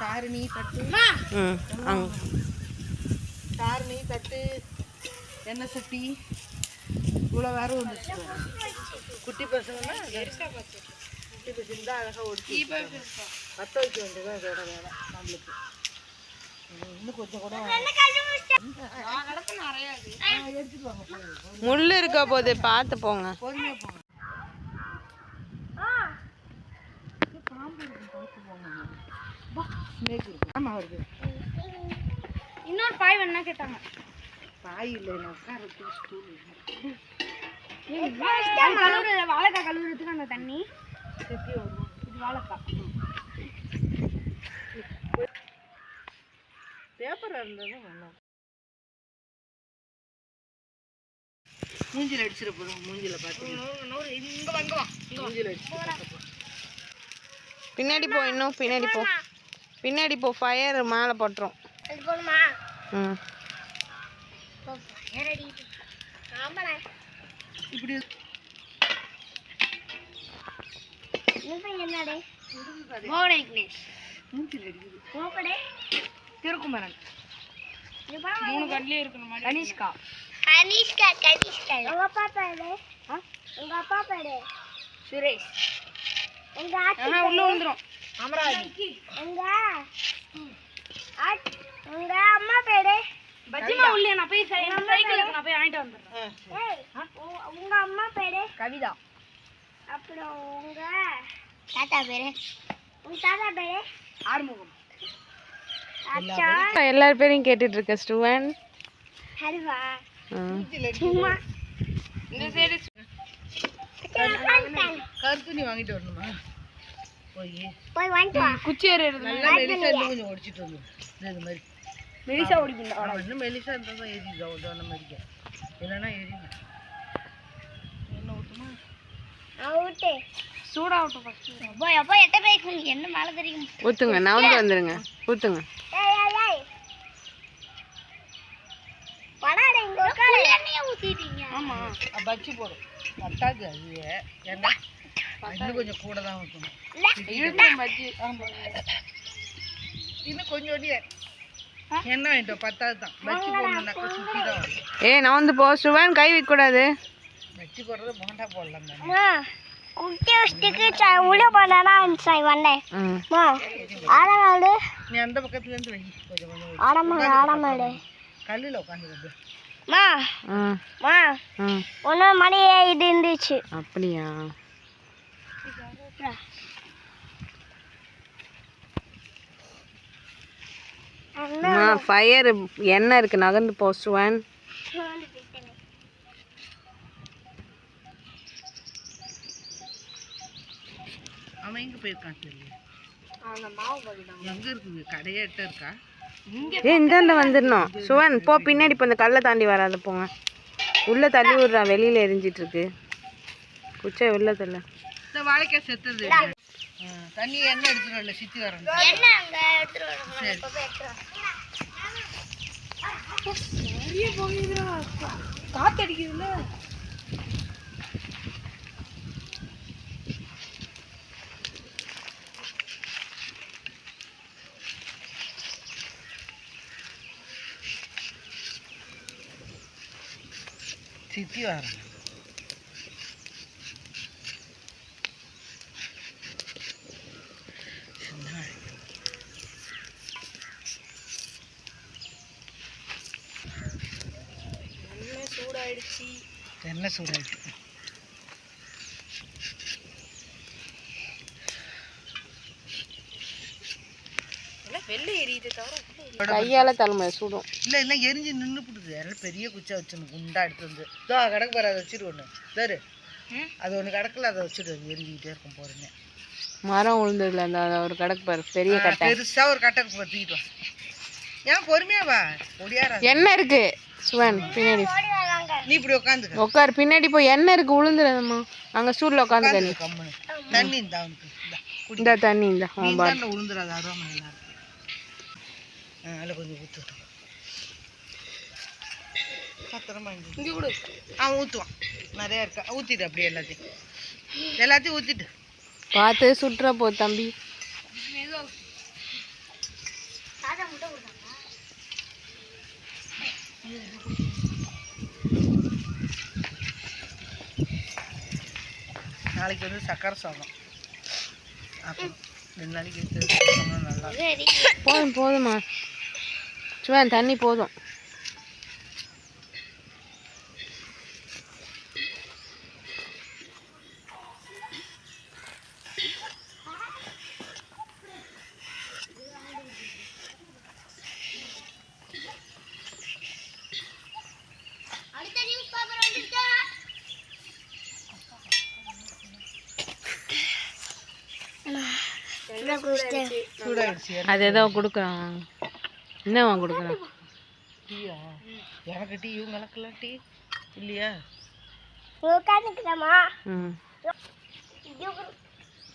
தாரணி தட்டு. தாரணி தட்டு. எண்ணெய் சட்டி? இவ்வளோ வேற வந்துச்சு குட்டி பசங்கன்னா குட்டி பசங்க தான் அழகாக ஒடுக்கி பற்ற வைக்க வேண்டியதான் வேலை நம்மளுக்கு. இன்னும் கொஞ்சம் கூட. முள் இருக்க போது பார்த்து போங்க. பொறுமையா போங்க. ஸ்னேக் இருக்கு ஆமா வருது. இன்னொரு பாய் வேணா கேட்டாங்க. பாய் இல்லை நான் உட்காரத்துக்கு ஸ்டூல் கழுவுற வாழைக்காய் கழுவுறதுக்கு அந்த தண்ணி. இது வாழைக்காய். பேப்பர் இருந்ததும் நல்லா மூஞ்சில அடிச்சிட போதும் மூஞ்சில அடிச்சு பின்னாடி போ இன்னும் பின்னாடி போ. பின்னாடி போ ஃபயர் மேலே பட்டுரும். ம். இப்படி திருக்குமரன் மூணு கண்ணிலே இருக்கணும் கனிஷ்கா கனிஷ்கா கனிஷ்கா. உங்க அப்பா பேரு? உங்க அப்பா பேரு? சுரேஷ். உங்க ஆச்சி உள்ள வந்துரும் அமராவதி உங்க அம்மா பேரு? பஜ்ஜிமா உள்ளே நான் போய் சைக்கிள் நான் போய் வாங்கிட்டு வந்துடுறேன். ஏய் உங்க- அம்மா பேரு? கவிதா. அப்புறம் உங்க தாத்தா பேரு? உங்க தாத்தா பேரு? ஆறுமுகம். அச்சா எல்லார் பேரையும் கேட்டுட்டு இருக்க ஸ்டூவன் சும்மா. இந்த சைடு கருத்துணி வாங்கிட்டு வரணுமா? போய். போய் வாங்கிட்டு வா. குச்சி ஏறது நல்லா மெலிசா கொஞ்சம் ஒடிச்சிட்டு வந்து. இது மாதிரி. மெலிசா ஒடிக்கணும் ஆமா இன்னும் மெலிசா இருந்தால் தான் எரியுது அவ்வளோ அந்த மாதிரிக்க இல்லைன்னா எரியுது என்ன ஊற்றுமா அவுட்டு. சூடாகட்டும் ஃபர்ஸ்ட் அப்போ அப்போ எட்ட பேருக்கு என்ன மேலே தெரியும்? ஊற்றுங்க நவுந்து வந்துடுங்க ஊற்றுங்க ஏய் ஏய் ஏய். படாடே இங்க உட்காரு. எண்ணெயை ஊத்திட்டீங்க. ஆமா. பச்சி போடும் பத்தாது அதுவே ஏன்னா இன்னும் கொஞ்சம் கூட தான் பஜ்ஜி ஆமாம் இன்னும் கொஞ்சம் என்ன வாங்கிட்டோம் பத்தாவது தான் பச்சி போடணும்னாக்கா சுற்றி தான் ஏ நவுந்து போ ஸ்டூவன் கை வைக்கக்கூடாது பச்சி போடுறது போண்டா போடலாம் தானே குட்டி உள்ள சாய் வந்தேன் ஆடமாடு நீ அந்த பக்கத்துலேருந்து வை. கொஞ்சம் கொஞ்சம் வை. ஆடமாடு ஆடமாடு கல்லில் உட்காந்து மா ம். மா ம். ஒன்று மணி இது இருந்துச்சு. அப்படியா? அம்மா ஃபயர் எண்ணெய் இருக்கு நகர்ந்து போ ஸ்டூவன் அவன் எங்கே போயிருக்கான் தெரியல எங்கே இருக்குது? கடையாட்ட இருக்கா? ஏ இந்தாண்ட வந்துடணும். சுவன் போ பின்னாடி இப்போ இந்த கல்லை தாண்டி வராத போங்க. உள்ளே தள்ளி விட்றான் வெளியில் எரிஞ்சிட்டு இருக்கு. குச்சை உள்ள தள்ள வாழைக்காய் செத்துது. தண்ணி எண்ணெய் எடுத்துட்டு வரல சித்தி வரேன். என்ன அங்க எடுத்துட்டு வரணும். இப்ப போய் எடுத்துட்டு வரணும். வரேன் எண்ணெய் சூடாயிட்டு? கையால் தலைமை சுடும். இல்லை இல்லை எரிஞ்சு நின்று போடுது அதனால பெரிய குச்சா வச்சுன்னு குண்டா எடுத்து வந்து. இதோ கிடக்கு பாரு அதை வச்சுட்டு ஒன்று வேறு அது ஒன்று கிடக்கல அதை வச்சுட்டு எரிஞ்சிக்கிட்டே இருக்கும் போறேன்னு மரம் விழுந்ததுல அந்த ஒரு கடக்கு பாரு பெரிய கட்டை. பெருசா ஒரு பாரு தூக்கிட்டு வா. ஏன் பொறுமையா வா ஒடியாரா எண்ணெய் இருக்கு? சுவன் பின்னாடி. நீ இப்படி உட்காந்துக்க உட்கார் பின்னாடி போய் எண்ணெய் இருக்கு உளுந்துடாதம்மா அங்கே ஸ்டூலில் உட்காந்து தண்ணி. தண்ணி இந்த அவனுக்கு. இந்தா, தண்ணி இந்த. நீ ஆமாம் தான் உளுந்துடாது அருவாம நல்லா இருக்கு. ஆ அதில் கொஞ்சம் ஊற்றுட்டோம் பத்திரமா இங்கே கொடு. அவன் ஊற்றுவான் நிறையா இருக்கா? ஊற்றிட்டு அப்படியே எல்லாத்தையும். எல்லாத்தையும் ஊற்றிட்டு பார்த்து சுற்றுற போ தம்பி. நாளைக்கு வந்து சக்கரை சாதம். அப்புறம் ரெண்டு நாளைக்கு எடுத்து நல்லா போதும் போதும்மா. சுவன் தண்ணி போதும். அது ஏதோ கொடுக்குறான். என்னவா கொடுக்குறான்? டீயா? எனக்கு டீ இவங்களுக்கெல்லாம் டீ இல்லையா?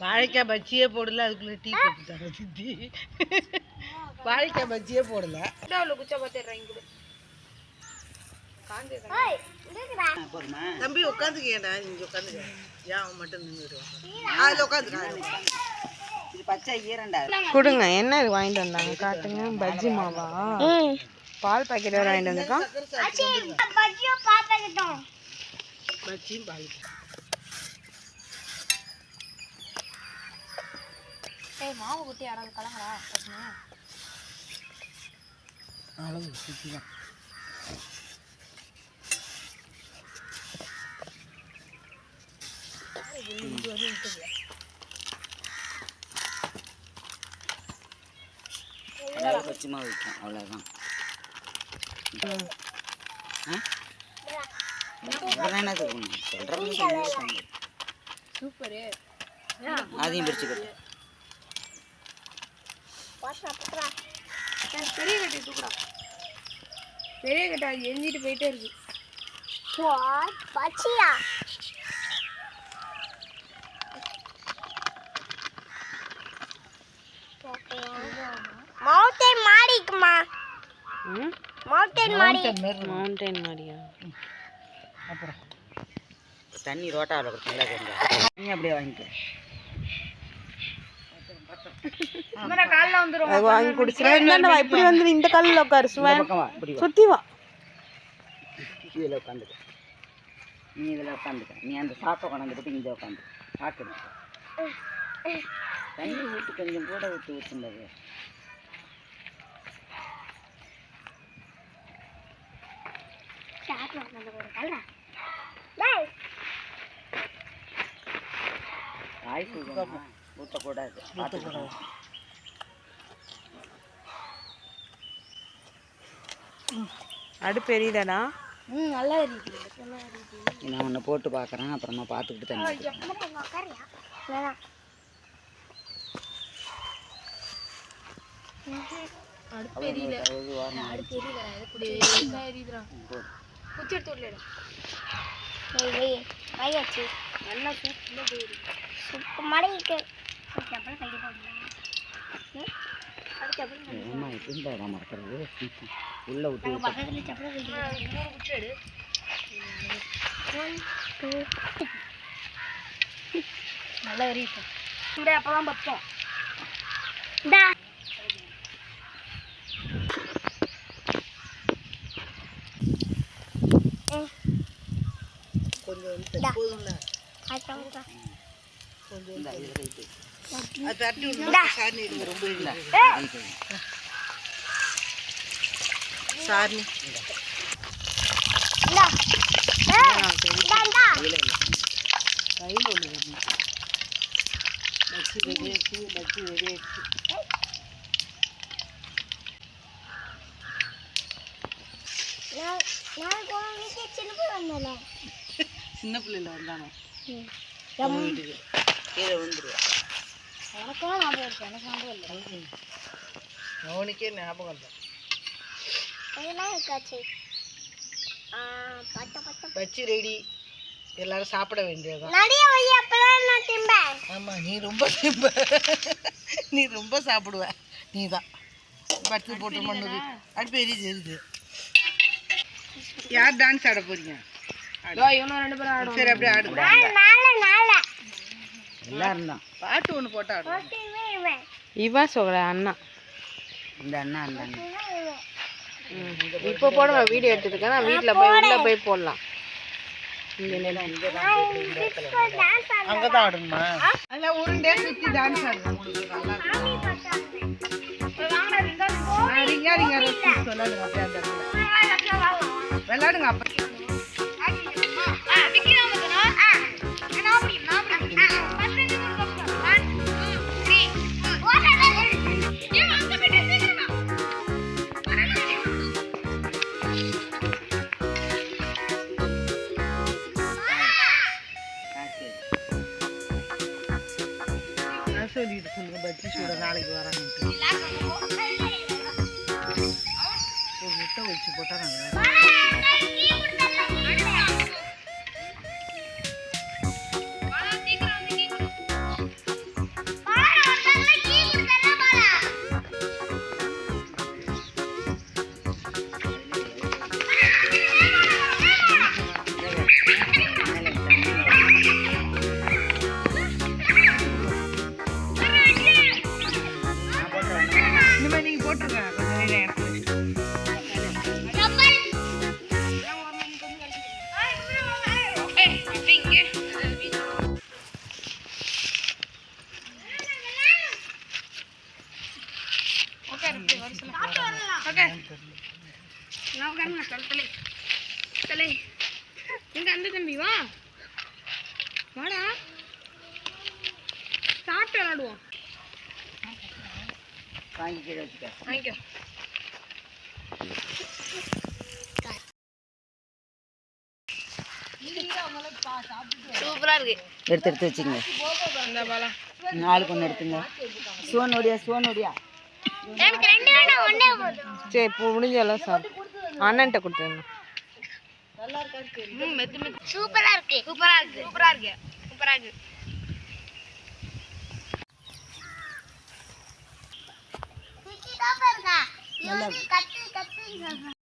வாழைக்காய் பஜ்ஜியே போடல அதுக்குள்ள டீ போட்டுட்டாங்க சித்தி வாழைக்காய் பஜ்ஜியே போடல. தம்பி உட்காந்துக்கேடா இங்க உட்காந்துக்க ஏன் அவன் மட்டும் நின்றுடுவான் அதில் உட்காந்துக்க இது பச்சை ஈரண்டா கொடுங்க. என்ன இது வாங்கிட்டு வந்தாங்க? காட்டுங்க. பஜ்ஜி மாவா? பால் பாக்கெட் வேறு வாங்கிட்டு ஏய் மாவு குட்டி யாராவது கலங்கடா அளவு சுற்றி தான் மாவு வைக்கும் அவ்வளோதான் என்ன சொல்லணும் சொல்கிறவங்க சூப்பரு. அதையும் பிரிச்சுக்கிட்டு பெரிய கட்டி தூக்குறா பெரிய கட்டை அது எரிஞ்சிட்டு போயிட்டே இருக்கு. பச்சியா மவுண்டன் மாடிக்குமா ம் மவுண்டன் மாடி மவுண்டைன் மாதிரியா அப்புறம். தண்ணி ரோட்டாவில் கொடுத்தீங்களா கொஞ்சம் அப்படியே வாங்கிக்க. அது வாங்கி வா இப்படி வந்து இந்த கல்லில் உட்காரு சுவன். சுற்றி வா. இதில் உட்காந்துக்க. நீ இதில் உட்காந்துக்க. நீ அந்த சாப்பை கொண்டாந்துட்டு இங்கே உட்காந்து சாப்பிடு தண்ணி ஊற்றி கொஞ்சம் கூட ஊற்றி ஊற்றுனது காய் ஊற்றணும் ஊற்றக்கூடாது ஊற்றக்கூடாது அடுப்பு எரியுதாடா ம் நல்லா இருக்கு நான் ஒன்று போட்டு பார்க்குறேன் அப்புறமா பார்த்துக்கிட்டு தண்ணி ஊத்து. வேணாம் அவ்வளோ ஒரு போடு. வெய் வெய் கையாச்சு நல்லா சூப்பராக போயிருக்கு சூப்பர் மடைக்கு அதுக்கப்புறம் கை போடலாம் அதுக்கப்புறம் ஏம்மா எப்படிடா மறக்கிறது உள்ளே விட்டு பக்கத்தில் சப்பளம் நல்லா எரியும் இப்படி அப்பதான் பத்தோம். இந்தா. கொஞ்சம் வந்து போதும்ல இந்த இதில் ரைட்டு அது இந்தா இந்தா இந்தா கையில் ஒன்று பச்சி வெடியாச்சு பச்சி வெடியாச்சு நான் நான் போன வீட்டுக்கு சின்ன பிள்ளை வந்தேன்ல சின்ன பிள்ளைல வந்தானோ. வீட்டுக்கு. கீழே விழுந்துருவா. எனக்கும் ஞாபகம் இருக்கு எனக்கு ஞாபகம் இல்லை. அவனுக்கே ஞாபகம் இல்லை. இருக்காச்சு. பச்சி ரெடி. எல்லாரும் சாப்பிட வேண்டியதுதான். நிறைய வை அப்பதான் நான் திம்பேன் ஆமா நீ ரொம்ப திம்ப. நீ ரொம்ப சாப்பிடுவ. நீ தான் பத்து போட்டு பண்ணுது அடுப்பு எரியுது எரியுது. யார் டான்ஸ் ஆட போறீங்க? இவனும் ரெண்டு பேரும் சரி அப்படியே ஆடு. நாளை நாளை எல்லாரும் தான். பாட்டு ஒன்று போட்டா ஆடு. சொல்கிற அண்ணா. இந்த அண்ணா அந்த அண்ணா. இப்போ போடுங்க வீடியோ எடுத்துருக்கேன் நான் வீட்டில் போய் உள்ளே போய் போடலாம். அங்கதான் ஆடணுமா அதெல்லாம் உருண்டே சுத்தி டான்ஸ் ஆடணும் உங்களுக்கு நல்லா எங்க அந்த தம்பி வா. வாடா. சாப்பிட்டு விளாடுவோம். வாங்கி கீழே வச்சுக்க வாங்கிக்கோ. சூப்பரா இருக்கு. எடுத்து எடுத்து வச்சுங்க நாளுக்கு ஒன்று எடுத்துங்க. சோனோடியா சோனோடியா எனக்கு ரெண்டு வேணாம் ஒண்ணே போதும். சரி இப்போ முடிஞ்செல்லாம் சாப்பிட்டு அண்ணன்ட்ட கொடுத்துருங்க. சூப்பரா இருக்கு. சூப்பரா இருக்கு. சூப்பரா இருக்கு. சூப்பரா இருக்கு. கத்து கத்து